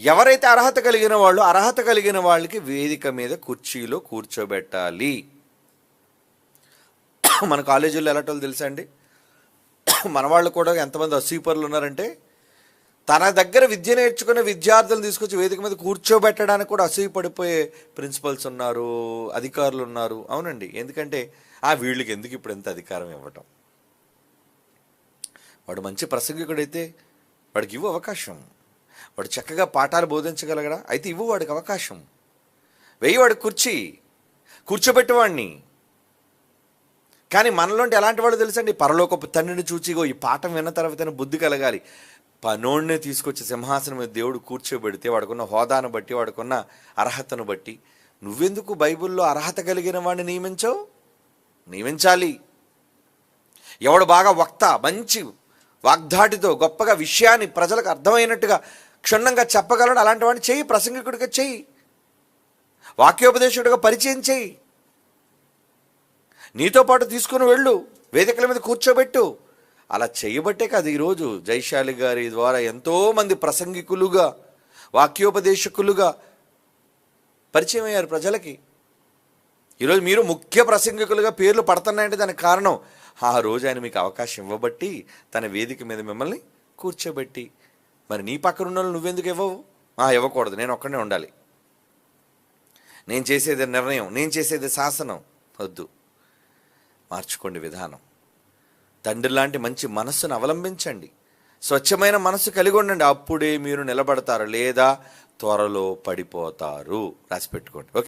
ఎవరైతే అర్హత కలిగిన వాళ్ళు అర్హత కలిగిన వాళ్ళకి వేదిక మీద కుర్చీలో కూర్చోబెట్టాలి. మన కాలేజీల్లో ఎలాటోళ్ళు తెలుసా అండి? మన వాళ్ళు కూడా ఎంతమంది అసీపర్లు ఉన్నారంటే తన దగ్గర విద్య నేర్చుకునే విద్యార్థులను తీసుకొచ్చి వేదిక మీద కూర్చోబెట్టడానికి కూడా అసూయ పడిపోయే ప్రిన్సిపల్స్ ఉన్నారు అధికారులు ఉన్నారు. అవునండి. ఎందుకంటే ఆ వీళ్ళకి ఎందుకు ఇప్పుడు ఎంత అధికారం ఇవ్వటం? వాడు మంచి ప్రసంగికుడైతే వాడికి ఇవ్వ అవకాశం. వాడు చక్కగా పాఠాలు బోధించగలగడా? అయితే ఇవ్వు వాడికి అవకాశం. వేయవాడు కుర్చీ. కూర్చోబెట్టేవాడిని కానీ మనలోంటి ఎలాంటి వాడు తెలుసండి? పరలోకపు తండ్రిని చూచిగో ఈ పాఠం విన్న తర్వాత బుద్ధి కలగాలి. పనోడినే తీసుకొచ్చి సింహాసనం మీద దేవుడు కూర్చోబెడితే వాడుకున్న హోదాను బట్టి వాడుకున్న అర్హతను బట్టి నువ్వెందుకు బైబిల్లో అర్హత కలిగిన వాడిని నియమించవు? నియమించాలి. ఎవడు బాగా వక్త మంచి వాగ్దాటితో గొప్పగా విషయాన్ని ప్రజలకు అర్థమైనట్టుగా క్షుణ్ణంగా చెప్పగలడు అలాంటి వాడిని చెయ్యి ప్రసంగికుడిగా చెయ్యి వాక్యోపదేశుడిగా పరిచయం చెయ్యి నీతో పాటు తీసుకుని వెళ్ళు వేదికల మీద కూర్చోబెట్టు. అలా చేయబట్టే కాదు ఈరోజు జైశాలి గారి ద్వారా ఎంతోమంది ప్రసంగికులుగా వాక్యోపదేశకులుగా పరిచయం అయ్యారు ప్రజలకి. ఈరోజు మీరు ముఖ్య ప్రసంగికులుగా పేర్లు పడుతున్నాయంటే దానికి కారణం ఆ రోజు ఆయన మీకు అవకాశం ఇవ్వబట్టి తన వేదిక మీద మిమ్మల్ని కూర్చోబెట్టి మరి నీ పక్కన ఉన్న వాళ్ళు నువ్వెందుకు ఇవ్వవు? ఆ, ఇవ్వకూడదు. నేను ఒక్కడే ఉండాలి. నేను చేసేది నిర్ణయం నేను చేసేది శాసనం. వద్దు. మార్చుకోండి విధానం. తండ్రి లాంటి మంచి మనస్సును అవలంబించండి. స్వచ్ఛమైన మనస్సు కలిగి ఉండండి. అప్పుడే మీరు నిలబడతారు లేదా త్వరలో పడిపోతారు. రాసి పెట్టుకోండి. ఓకే?